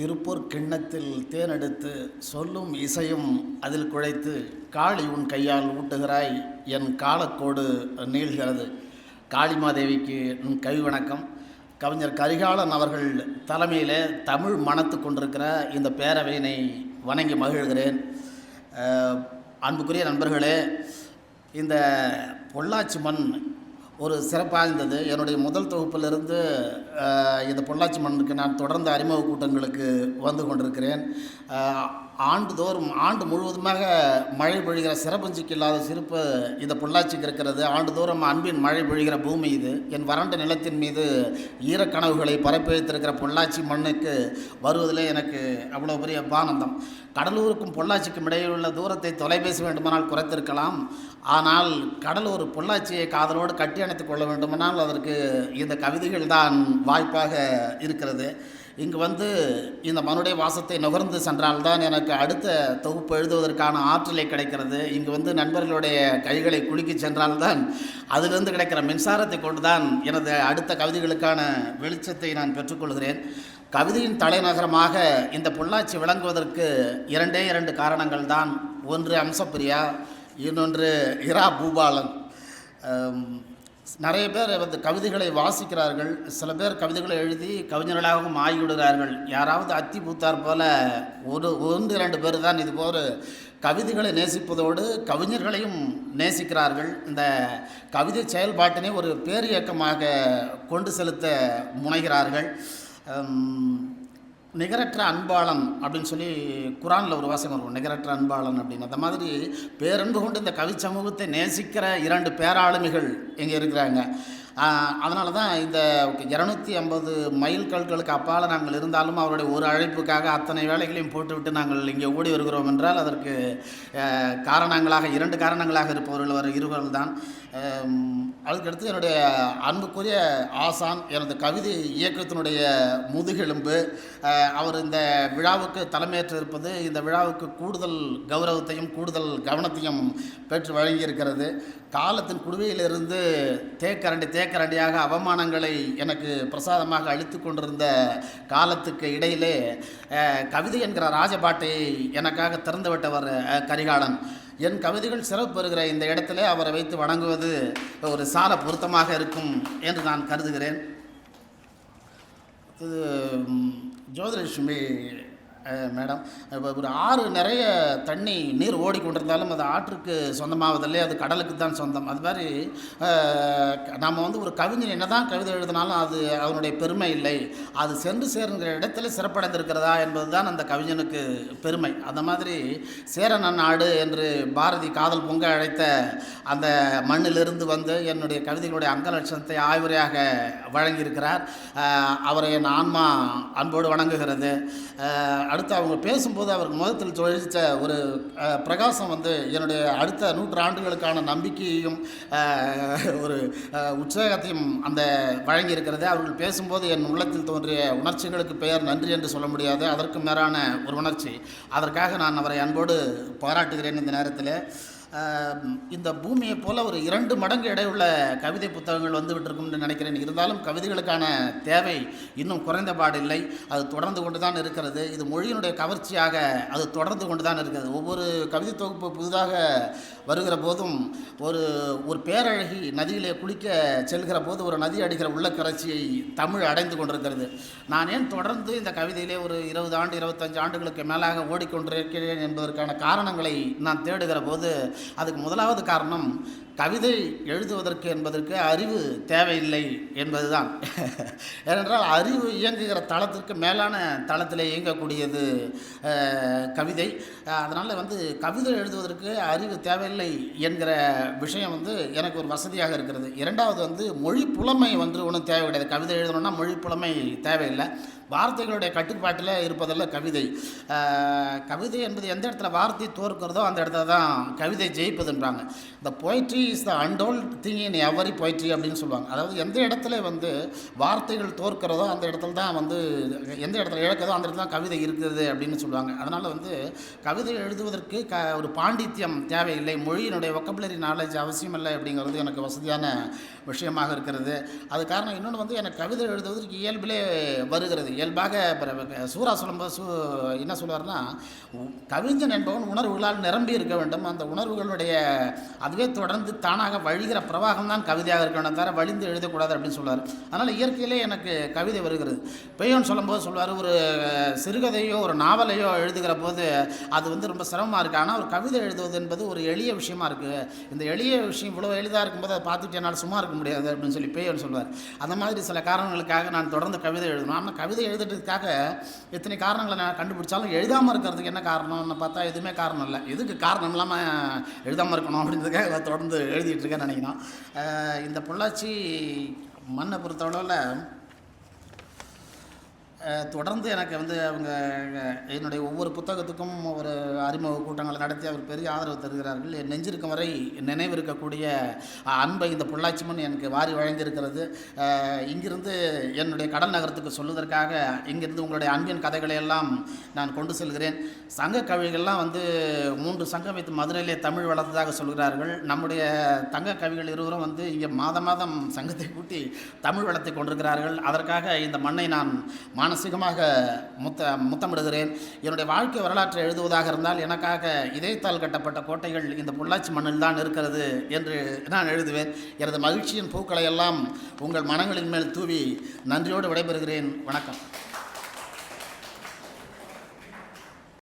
திருப்பூர் கிண்ணத்தில் தேனெடுத்து சொல்லும் இசையும் அதில் குழைத்து காளி உன் கையால் ஊட்டுகிறாய் என் காலக்கோடு நீள்கிறது. காளிமாதேவிக்கு உன் கவி வணக்கம். கவிஞர் கரிகாலன் அவர்கள் தலைமையில் தமிழ் மணத்து கொண்டிருக்கிற இந்த பேரவையினை வணங்கி மகிழ்கிறேன். அன்புக்குரிய நண்பர்களே இந்த பொள்ளாச்சி மண் ஒரு சிறப்பாக இருந்தது. என்னுடைய முதல் தொகுப்பிலிருந்து இந்த பொள்ளாச்சி மண்ணுக்கு நான் தொடர்ந்து அறிமுக கூட்டங்களுக்கு வந்து கொண்டிருக்கிறேன். ஆண்டுதோறும் ஆண்டு முழுவதுமாக மழை பொழிகிற சிறப்புஞ்சிக்கு இல்லாத சிறப்பு இந்த பொள்ளாச்சிக்கு இருக்கிறது. ஆண்டுதோறும் அன்பின் மழை பொழிகிற பூமி இது. என் வறண்ட நிலத்தின் மீது ஈரக்கனவுகளை பரப்பி வைத்திருக்கிற பொள்ளாச்சி மண்ணுக்கு வருவதிலே எனக்கு அவ்வளோ பெரிய பானந்தம் கடலூருக்கும் பொள்ளாச்சிக்கும் இடையே உள்ள தூரத்தை தொலைபேசி வேண்டுமானால் குறைத்திருக்கலாம். ஆனால் கடலூர் பொள்ளாச்சியை காதலோடு கட்டி அணைத்துக் கொள்ள வேண்டுமானால் அதற்கு இந்த கவிதைகள் தான் வாய்ப்பாக இருக்கிறது. இங்கு வந்து இந்த மனுடைய வாசத்தை நுகர்ந்து சென்றால்தான் எனக்கு அடுத்த தொகுப்பு எழுதுவதற்கான ஆற்றலை கிடைக்கிறது. இங்கு வந்து நண்பர்களுடைய கைகளை குலுக்கி சென்றால்தான் அதிலிருந்து கிடைக்கிற மின்சாரத்தை கொண்டு தான் எனது அடுத்த கவிதைகளுக்கான வெளிச்சத்தை நான் பெற்றுக்கொள்கிறேன். கவிதையின் தலைநகரமாக இந்த பொள்ளாச்சி விளங்குவதற்கு இரண்டே இரண்டு காரணங்கள் தான். ஒன்று அம்சப்பிரியா இன்னொன்று இரா பூபாலன். நிறைய பேர் வந்து கவிதைகளை வாசிக்கிறார்கள். சில பேர் கவிதைகளை எழுதி கவிஞர்களாகவும் ஆகிவிடுகிறார்கள். யாராவது அத்தி பூத்தார் போல ஒரு ஒன்று இரண்டு பேர் தான் இதுபோல் கவிதைகளை நேசிப்பதோடு கவிஞர்களையும் நேசிக்கிறார்கள். இந்த கவிதை செயல்பாட்டினை ஒரு பேரியக்கமாக கொண்டு செலுத்த முனைகிறார்கள். நிகரற்ற அன்பாளன் அப்படின்னு சொல்லி குரானில் ஒரு வாசகம் இருக்கும். நிகரற்ற அன்பாளன் அப்படின்னு. அந்த மாதிரி பேரன்பு கொண்டு இந்த கவி சமூகத்தை நேசிக்கிற இரண்டு பேராளுமைகள் இங்கே இருக்கிறாங்க. அதனால தான் இந்த இரநூத்தி ஐம்பது மைல் கற்களுக்கு அப்பால் நாங்கள் இருந்தாலும் அவருடைய ஒரு அழைப்புக்காக அத்தனை வேலைகளையும் போட்டுவிட்டு நாங்கள் இங்கே ஓடி வருகிறோம் என்றால் அதற்கு காரணங்களாக இரண்டு காரணங்களாக இருப்பவர்கள் அவர் இருவர்கள் தான் அதுக்கடுத்து என்னுடைய அன்புக்குரிய ஆசான் எனது கவிதை இயக்கத்தினுடைய முதுகெலும்பு. அவர் இந்த விழாவுக்கு தலைமையேற்று இருப்பது இந்த விழாவுக்கு கூடுதல் கௌரவத்தையும் கூடுதல் கவனத்தையும் பெற்று வழங்கியிருக்கிறது. காலத்தின் குடுவையிலிருந்து தேக்கரண்டி தேக்கரண்டியாக அவமானங்களை எனக்கு பிரசாதமாக அளித்து கொண்டிருந்த காலத்துக்கு இடையிலே கவிதை என்கிற ராஜபாட்டை எனக்காக திறந்துவிட்டவர் கரிகாலன். என் கவிதைகள் சிறப்பு பெறுகிற இந்த இடத்திலே அவரை வைத்து வணங்குவது ஒரு சால பொருத்தமாக இருக்கும் என்று நான் கருதுகிறேன். இது ஜோதிலட்சுமி மேடம் இப்போ ஒரு ஆறு நிறைய தண்ணி நீர் ஓடிக்கொண்டிருந்தாலும் அது ஆற்றுக்கு சொந்தமாவதில்லை அது கடலுக்கு தான் சொந்தம். அது மாதிரி நாம் வந்து ஒரு கவிஞர் என்ன தான் கவிதை எழுதினாலும் அது அவனுடைய பெருமை இல்லை. அது சென்று சேருங்கிற இடத்துல சிறப்படைந்திருக்கிறதா என்பது தான் அந்த கவிஞனுக்கு பெருமை. அந்த மாதிரி சேரன நாடு என்று பாரதி காதல் பொங்க அழைத்த அந்த மண்ணிலிருந்து வந்து என்னுடைய கவிதைகளுடைய அங்கலட்சணத்தை ஆய்வுரையாக வழங்கியிருக்கிறார். அவரை என் ஆன்மா அன்போடு வணங்குகிறது. அடுத்து அவங்க பேசும்போது அவருக்கு முகத்தில் தொழிற்ச ஒரு பிரகாசம் வந்து என்னுடைய அடுத்த நூற்றாண்டுகளுக்கான நம்பிக்கையையும் ஒரு உற்சாகத்தையும் அந்த வழங்கியிருக்கிறது. அவர்கள் பேசும்போது என் உள்ளத்தில் தோன்றிய உணர்ச்சிகளுக்கு பெயர் நன்றி என்று சொல்ல முடியாது. அதற்கு மேலான ஒரு உணர்ச்சி. அதற்காக நான் அவரை அன்போடு பாராட்டுகிறேன் இந்த நேரத்தில். இந்த பூமியை போல ஒரு இரண்டு மடங்கு எடையுள்ள கவிதை புத்தகங்கள் வந்துவிட்டு இருக்கும்னு நினைக்கிறேன். இருந்தாலும் கவிதைகளுக்கான தேவை இன்னும் குறைந்தபாடு இல்லை. அது தொடர்ந்து கொண்டு தான் இருக்கிறது. இது மொழியினுடைய கவர்ச்சியாக அது தொடர்ந்து கொண்டு தான் இருக்கிறது. ஒவ்வொரு கவிதை தொகுப்பு புதிதாக வருகிற போதும் ஒரு ஒரு பேரழகி நதியிலே குளிக்க செல்கிற போது ஒரு நதி அடிக்கிற உள்ளக்கரைச்சியை தமிழ் அடைந்து கொண்டிருக்கிறது. நான் ஏன் தொடர்ந்து இந்த கவிதையிலே ஒரு இருபது ஆண்டு இருபத்தஞ்சு ஆண்டுகளுக்கு மேலாக ஓடிக்கொண்டிருக்கிறேன் என்பதற்கான காரணங்களை நான் தேடுகிற போது அதுக்கு முதலாவது காரணம் கவிதை எழுதுவதற்கு என்பதற்கு அறிவு தேவையில்லை என்பதுதான். ஏனென்றால் அறிவு இயங்குகிற தளத்திற்கு மேலான தளத்தில் இயங்கக்கூடியது கவிதை. அதனால் வந்து கவிதை எழுதுவதற்கு அறிவு தேவையில்லை என்கிற விஷயம் வந்து எனக்கு ஒரு வசதியாக இருக்கிறது. இரண்டாவது வந்து மொழி புலமை வந்து ஒன்றும் தேவை கிடையாது கவிதை எழுதணும்னா மொழி புலமை தேவையில்லை. வார்த்தைகளுடைய கட்டுப்பாட்டில் இருப்பதல்ல கவிதை. கவிதை என்பது எந்த இடத்துல வார்த்தை தோற்கிறதோ அந்த இடத்துல தான் கவிதை ஜெயிப்பதுன்றாங்க. The poetry is the untold thing in every poetry அப்படின்னு சொல்லுவாங்க. அதாவது எந்த இடத்துல வந்து வார்த்தைகள் தோற்கிறதோ அந்த இடத்துல தான் வந்து எந்த இடத்துல இழக்கிறதோ அந்த இடத்துல தான் கவிதை இருக்குது அப்படின்னு சொல்லுவாங்க. அதனால் வந்து கவிதை எழுதுவதற்கு க ஒரு பாண்டித்யம் தேவையில்லை. மொழியினுடைய ஒக்கபுலரி நாலேஜ் அவசியம் இல்லை அப்படிங்கிறது எனக்கு வசதியான விஷயமாக இருக்கிறது. அது காரணம் இன்னொன்று வந்து எனக்கு கவிதை எழுதுவதற்கு இயல்பிலே வருகிறது. இயல்பாக சூரா சொல்லும்போது சூ என்ன சொல்லுவார்னா கவிஞன் என்பவன் உணர்வுகளால் நிரம்பி இருக்க வேண்டும். அந்த உங்களுடைய அதுவே தொடர்ந்து தானாக வழிகிற பிரவாகம் தான் கவிதையாக இருக்கணும். தவிர வழிந்து எழுதக்கூடாது அப்படின்னு சொல்லுவார். அதனால் இயற்கையிலே எனக்கு கவிதை வருகிறது. பெய்யோன்னு சொல்லும்போது சொல்லுவார் ஒரு சிறுகதையோ ஒரு நாவலையோ எழுதுகிற போது அது வந்து ரொம்ப சிரமமாக இருக்குது ஆனால் ஒரு கவிதை எழுதுவது என்பது ஒரு எளிய விஷயமா இருக்குது இந்த எளிய விஷயம் இவ்வளோ எளிதாக இருக்கும்போது அதை பார்த்துட்டு என்னால் சும்மா இருக்க முடியாது அப்படின்னு சொல்லி பெய்யோன் சொல்லுவார். அந்த மாதிரி சில காரணங்களுக்காக நான் தொடர்ந்து கவிதை எழுதணும். ஆனால் கவிதை எழுதுறதுக்காக எத்தனை காரணங்களை நான் கண்டுபிடிச்சாலும் எழுதாமல் இருக்கிறதுக்கு என்ன காரணம்னு பார்த்தா எதுவுமே காரணம் இல்லை. எதுக்கு காரணம் இல்லாமல் எழுதாமல் இருக்கணும் அப்படின்றதுக்காக நான் தொடர்ந்து எழுதிட்டு இருக்கேன்னு நினைக்கிறோம் இந்த பொள்ளாச்சி மண்ணை பொறுத்தளவில் தொடர்ந்து எனக்கு வந்து அவங்க என்னுடைய ஒவ்வொரு புத்தகத்துக்கும் ஒரு அறிமுக கூட்டங்களை நடத்தி அவர் பெரிய ஆதரவு தருகிறார்கள். என் நெஞ்சிருக்கும் வரை நினைவிருக்கக்கூடிய அன்பை இந்த பொள்ளாச்சி மண் எனக்கு வாரி வழங்கியிருக்கிறது. இங்கிருந்து என்னுடைய கடல் நகரத்துக்கு சொல்வதற்காக இங்கிருந்து உங்களுடைய அன்பின் கதைகளை எல்லாம் நான் கொண்டு செல்கிறேன். சங்க கவிகள்லாம் வந்து மூன்று சங்கம் வைத்து மதுரையிலே தமிழ் வளர்த்ததாக சொல்கிறார்கள். நம்முடைய தங்க கவிகள் இருவரும் வந்து இங்கே மாதம் மாதம் சங்கத்தை கூட்டி தமிழ் வளர்த்து கொண்டிருக்கிறார்கள். அதற்காக இந்த மண்ணை நான் மானசீகமாக முத்த முத்தமிடுகிறேன். என்னுடைய வாழ்க்கை வரலாற்றை எழுதுவதாக இருந்தால் எனக்காக இதயத்தால் கட்டப்பட்ட கோட்டைகள் இந்த பொள்ளாச்சி மண்ணில் தான் இருக்கிறது என்று நான் எழுதுவேன். எனது மகிழ்ச்சியின் பூக்களை எல்லாம் உங்கள் மனங்களின் மேல் தூவி நன்றியோடு விடைபெறுகிறேன். வணக்கம்.